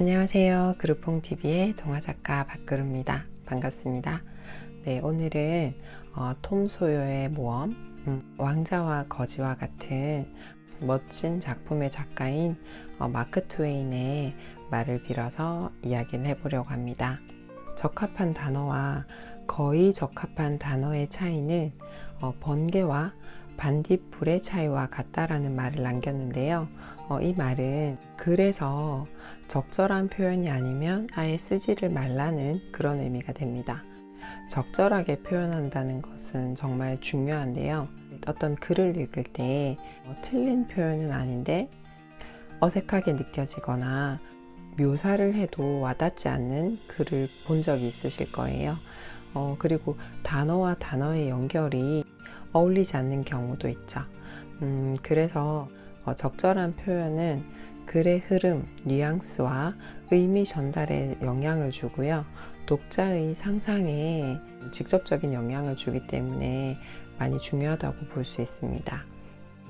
안녕하세요. 그룹퐁TV의 동화작가 박그루입니다. 반갑습니다. 네, 오늘은 어, 톰 소요의 모험, 음, 왕자와 거지와 같은 멋진 작품의 작가인 어, 마크 트웨인의 말을 빌어서 이야기를 해보려고 합니다. 적합한 단어와 거의 적합한 단어의 차이는 어, 번개와 반딧불의 차이와 같다라는 말을 남겼는데요. 어, 이 말은 그래서 적절한 표현이 아니면 아예 쓰지를 말라는 그런 의미가 됩니다. 적절하게 표현한다는 것은 정말 중요한데요. 어떤 글을 읽을 때 어, 틀린 표현은 아닌데 어색하게 느껴지거나 묘사를 해도 와닿지 않는 글을 본 적이 있으실 거예요. 어, 그리고 단어와 단어의 연결이 어울리지 않는 경우도 있죠. 음, 그래서 어, 적절한 표현은 글의 흐름, 뉘앙스와 의미 전달에 영향을 주고요. 독자의 상상에 직접적인 영향을 주기 때문에 많이 중요하다고 볼 수 있습니다.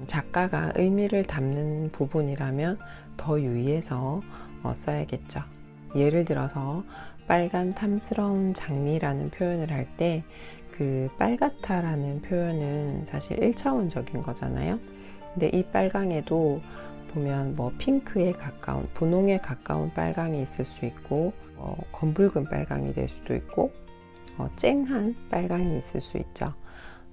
작가가 의미를 담는 부분이라면 더 유의해서 어, 써야겠죠. 예를 들어서 빨간 탐스러운 장미라는 표현을 할 때 그 빨갛다라는 표현은 사실 1차원적인 거잖아요. 근데 이 빨강에도 보면 뭐 핑크에 가까운 분홍에 가까운 빨강이 있을 수 있고 어, 검붉은 빨강이 될 수도 있고 어, 쨍한 빨강이 있을 수 있죠.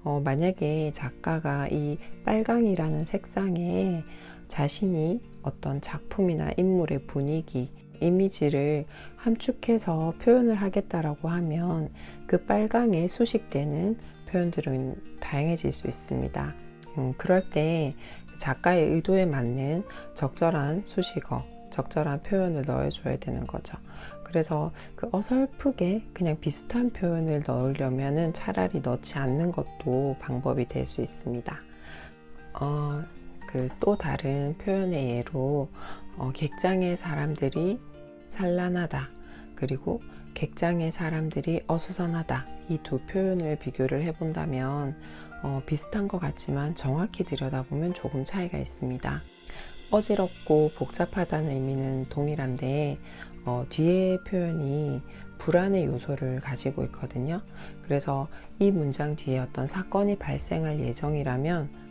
어, 만약에 작가가 이 빨강이라는 색상에 자신이 어떤 작품이나 인물의 분위기, 이미지를 함축해서 표현을 하겠다라고 하면 그 빨강에 수식되는 표현들은 다양해질 수 있습니다. 음, 그럴 때 작가의 의도에 맞는 적절한 수식어, 적절한 표현을 넣어줘야 되는 거죠. 그래서 그 어설프게 그냥 비슷한 표현을 넣으려면은 차라리 넣지 않는 것도 방법이 될 수 있습니다. 어, 그 또 다른 표현의 예로 어, 객장의 사람들이 산란하다 그리고 객장의 사람들이 어수선하다 이 두 표현을 비교를 해본다면 어, 비슷한 것 같지만 정확히 들여다보면 조금 차이가 있습니다. 어지럽고 복잡하다는 의미는 동일한데 어, 뒤에 표현이 불안의 요소를 가지고 있거든요. 그래서 이 문장 뒤에 어떤 사건이 발생할 예정이라면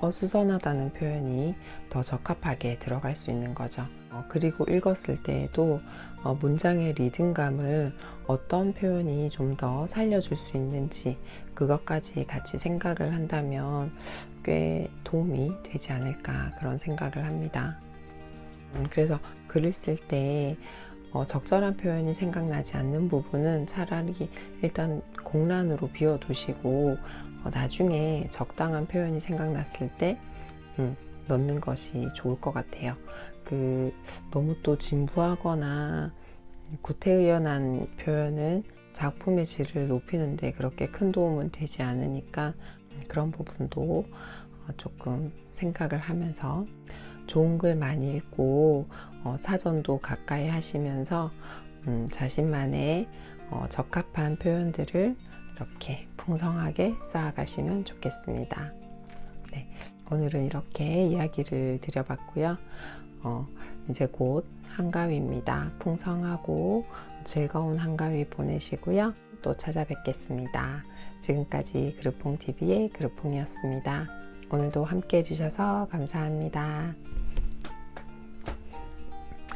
어수선하다는 표현이 더 적합하게 들어갈 수 있는 거죠. 어, 그리고 읽었을 때에도 어, 문장의 리듬감을 어떤 표현이 좀 더 살려줄 수 있는지 그것까지 같이 생각을 한다면 꽤 도움이 되지 않을까 그런 생각을 합니다. 음, 그래서 글을 쓸때 어, 적절한 표현이 생각나지 않는 부분은 차라리 일단 공란으로 비워두시고 어, 나중에 적당한 표현이 생각났을 때 음, 넣는 것이 좋을 것 같아요. 그 너무 또 진부하거나 구태의연한 표현은 작품의 질을 높이는데 그렇게 큰 도움은 되지 않으니까 그런 부분도 어, 조금 생각을 하면서 좋은 글 많이 읽고 어, 사전도 가까이 하시면서 음, 자신만의 어, 적합한 표현들을 이렇게 풍성하게 쌓아가시면 좋겠습니다. 네, 오늘은 이렇게 이야기를 드려봤고요. 어, 이제 곧 한가위입니다. 풍성하고 즐거운 한가위 보내시고요. 또 찾아뵙겠습니다. 지금까지 그룹퐁TV의 그룹퐁이었습니다. 오늘도 함께 해주셔서 감사합니다.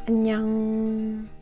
안녕.